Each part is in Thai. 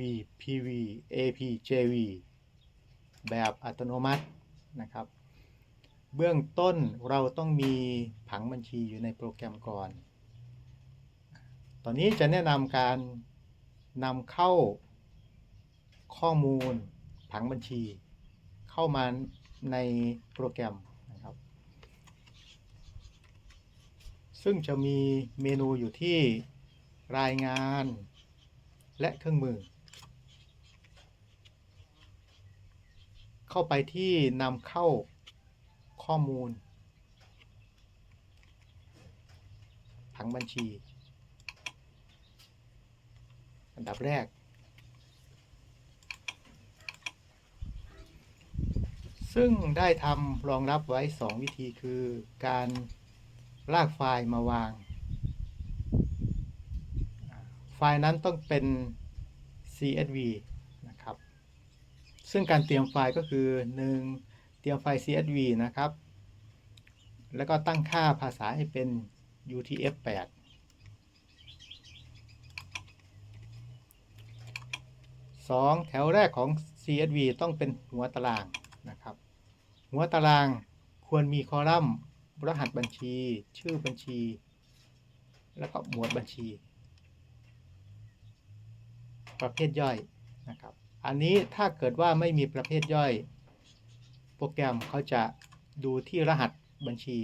V PV AP JV แบบอัตโนมัตินะครับ เบื้องต้นเราต้องมีผังบัญชีอยู่ในโปรแกรมก่อน ตอนนี้จะแนะนำการนำเข้าข้อมูลผังบัญชี เข้ามาในโปรแกรมนะครับ ซึ่งจะมีเมนูอยู่ที่รายงานและเครื่องมือ เข้าไปที่นำเข้าข้อมูล ผังบัญชี อันดับแรก ซึ่งได้ทำรองรับไว้ 2 วิธีคือการลากไฟล์มาวาง ไฟล์นั้นต้องเป็น CSV ซึ่งการเตรียมไฟล์ก็คือ 1. เตรียมไฟล์ CSV นะครับ แล้วก็ตั้งค่าภาษาให้เป็น UTF-8 2. แถวแรกของ CSV ต้องเป็นหัวตารางนะครับ หัวตารางควรมีคอลัมน์ รหัสบัญชี ชื่อบัญชี แล้วก็หมวดบัญชี ประเภทย่อยนะครับ อันนี้ถ้าเกิดว่าไม่มีประเภทย่อย โปรแกรมเขาจะดูที่รหัสบัญชี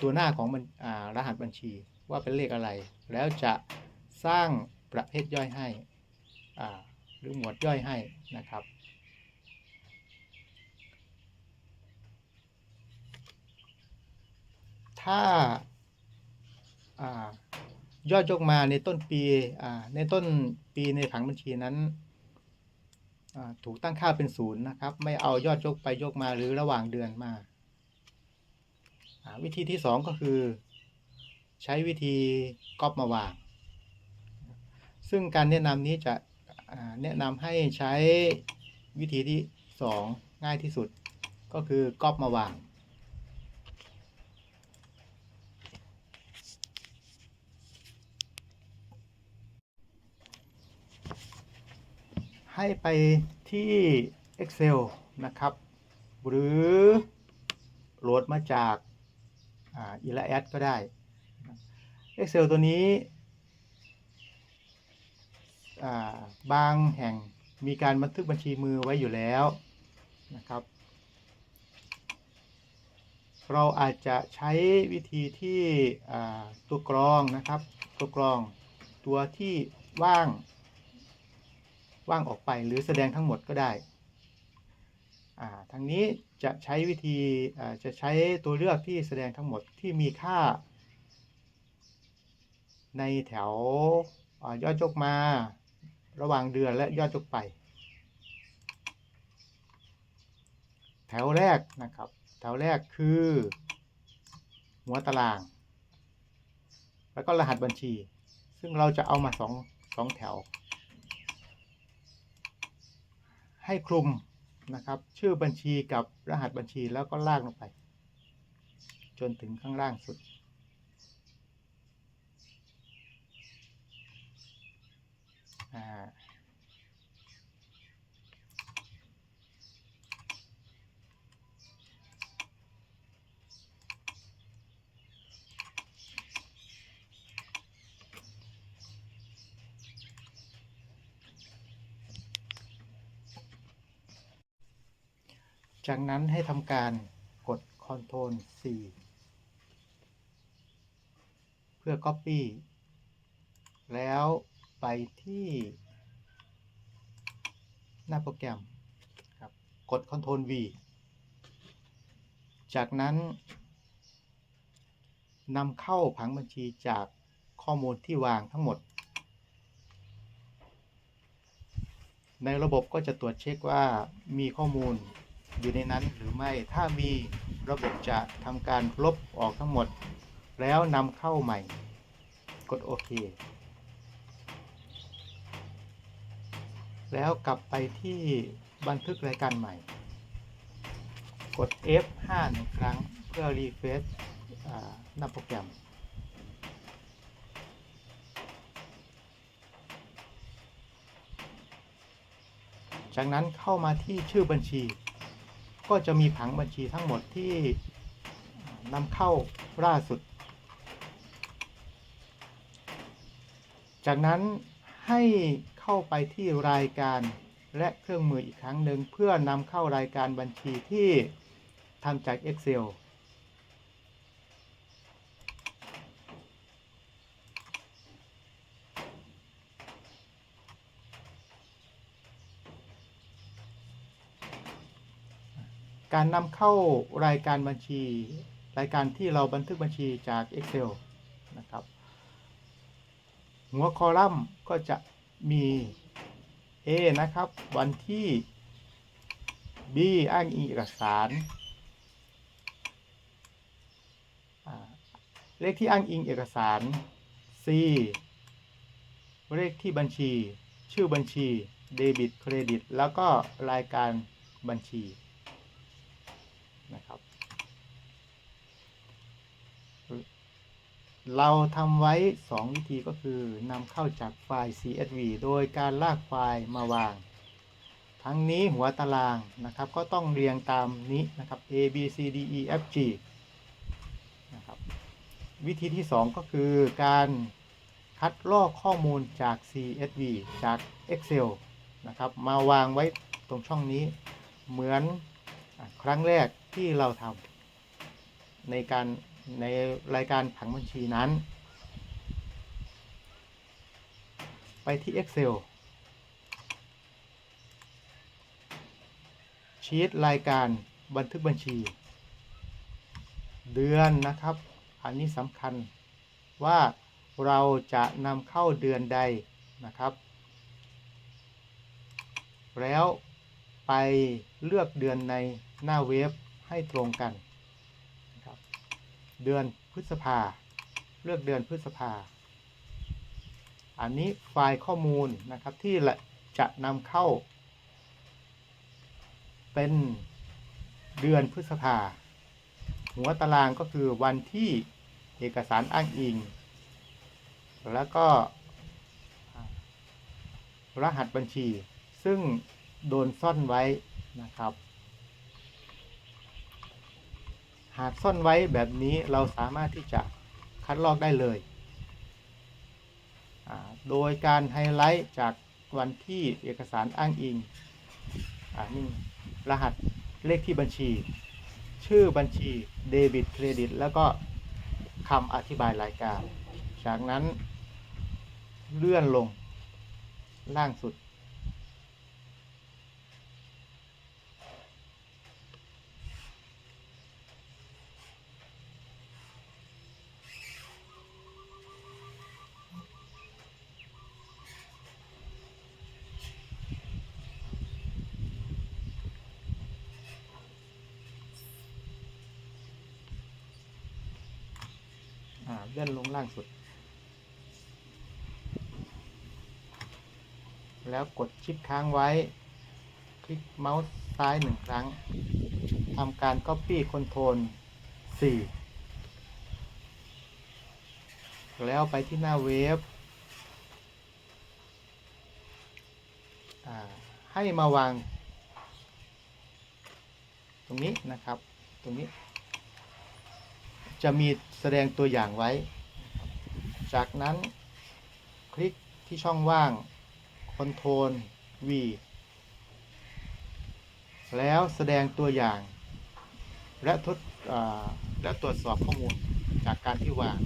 ตัวหน้าของรหัสบัญชีว่าเป็นเลขอะไร แล้วจะสร้างประเภทย่อยให้หรือหมวดย่อยให้นะครับ ถ้าอ่ายอดยกมาในต้นปีในต้นปีในผังบัญชีนั้น ถูกตั้งค่าเป็นศูนย์นะครับ ไม่เอายอดยกไปยกมาหรือระหว่างเดือนมา วิธีที่สองก็คือ ใช้วิธีก๊อปมาวาง ซึ่งการแนะนำนี้จะแนะนำให้ใช้วิธีที่สองง่ายที่สุด ก็คือก๊อปมาวาง ให้ไปที่ Excel นะครับ หรือโหลดมาจากอ่า e l a a d ก็ได้ Excel ตัวนี้บางแห่งมีการบันทึกบัญชีมือไว้อยู่แล้วนะครับ เราอาจจะใช้วิธีที่ตัวกรองนะครับ ตัวกรองตัวที่ว่าง ว่างออกไปหรือแสดงทั้งหมดก็ได้อ่าทางนี้จะใช้วิธีจะใช้ตัวเลือกที่แสดงทั้งหมดที่มีค่า ในแถวอยอดยกมาระหว่างเดือนและยอดยกไป แถวแรกนะครับแถวแรกคือ หัวตาราง แล้วก็รหัสบัญชี ซึ่งเราจะเอามาสองสองแถว ให้คลุมนะครับ ชื่อบัญชีกับรหัสบัญชีแล้วก็ลากลงไป จนถึงข้างล่างสุด จากนั้นให้ทำการกด Ctrl C เพื่อ Copy แล้วไปที่หน้าโปรแกรมครับกด Ctrl V จากนั้นนำเข้าผังบัญชีจากข้อมูลที่วางทั้งหมด ในระบบก็จะตรวจเช็คว่ามีข้อมูล อยู่ในนั้นหรือไม่ ถ้ามีระบบจะทำการลบออกทั้งหมด แล้วนำเข้าใหม่ กดโอเค แล้วกลับไปที่บันทึกรายการใหม่ กด F5 หนึ่งครั้งเพื่อรีเฟรชหน้าโปรแกรมจากนั้นเข้ามาที่ชื่อบัญชี ก็จะมีผังบัญชีทั้งหมดที่นำเข้าล่าสุด จากนั้นให้เข้าไปที่รายการและเครื่องมืออีกครั้งหนึ่งเพื่อนำเข้ารายการบัญชีที่ทำจาก Excel การนำเข้ารายการบัญชี รายการที่เราบันทึกบัญชีจาก Excel นะครับ หัวคอลัมน์ก็จะมี A นะครับ วันที่ B อ้างอิงเอกสาร เลขที่อ้างอิงเอกสาร C เลขที่บัญชี ชื่อบัญชี เดบิต เครดิต แล้วก็รายการบัญชี นะครับ เราทำไว้ 2 วิธีก็คือนำเข้าจากไฟล์ CSV โดยการลากไฟล์มาวาง ทั้งนี้หัวตารางนะครับ ก็ต้องเรียงตามนี้นะครับ A B C D E F G นะครับวิธีที่ 2 ก็คือการคัดลอกข้อมูลจาก CSV จาก Excel นะครับ มาวางไว้ตรงช่องนี้เหมือนครั้งแรก ที่เราทำในการในรายการผังบัญชีนั้น ไปที่ Excel ชีตรายการบันทึกบัญชี เดือนนะครับ อันนี้สำคัญว่าเราจะนำเข้าเดือนใดนะครับ แล้วไปเลือกเดือนในหน้าเว็บ ให้ตรงกันนะครับเดือนพฤษภา เลือกเดือนพฤษภา อันนี้ไฟล์ข้อมูลนะครับที่จะนำเข้า เป็นเดือนพฤษภา หัวตารางก็คือวันที่เอกสารอ้างอิง แล้วก็ รหัสบัญชี ซึ่งโดนซ่อนไว้นะครับ หากซ่อนไว้แบบนี้เราสามารถที่จะคัดลอกได้เลย โดยการไฮไลท์จากวันที่เอกสารอ้างอิงอนี่รหัสเลขที่บัญชี ชื่อบัญชีเดบิตเครดิตแล้วก็คำอธิบายรายการ จากนั้นเลื่อนลงล่างสุด อ่าเลื่อนลงล่างสุด แล้วกดชิปค้างไว้ คลิกเมาส์ซ้ายหนึ่งครั้งทำการ Copy Ctrl 4 แล้วไปที่หน้าเว็บอ่าให้มาวาง ตรงนี้นะครับ ตรงนี้ จะมีแสดงตัวอย่างไว้ จากนั้นคลิกที่ช่องว่าง Ctrl V แล้วแสดงตัวอย่าง และทดอ่าและตรวจสอบข้อมูลจากการที่วาง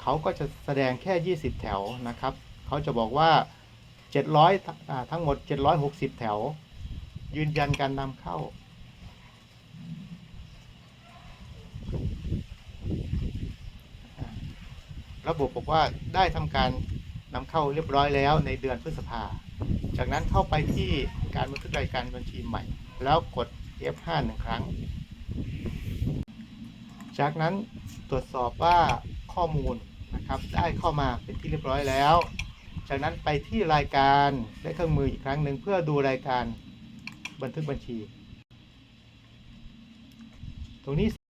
เขาก็จะแสดงแค่ 20 แถวนะครับ เขาจะบอกว่า 700อ่าทั้งหมด 760 แถว ยืนยันการนำเข้า ระบบบอกว่าได้ทำการนำเข้าเรียบร้อยแล้วในเดือนพฤษภา จากนั้นเข้าไปที่การบันทึกรายการบัญชีใหม่ แล้วกด F5 หนึ่งครั้ง จากนั้นตรวจสอบว่าข้อมูลนะครับได้เข้ามาเป็นที่เรียบร้อยแล้ว จากนั้นไปที่รายการและเครื่องมืออีกครั้งหนึ่งเพื่อดูรายการบันทึกบัญชี ตรงนี้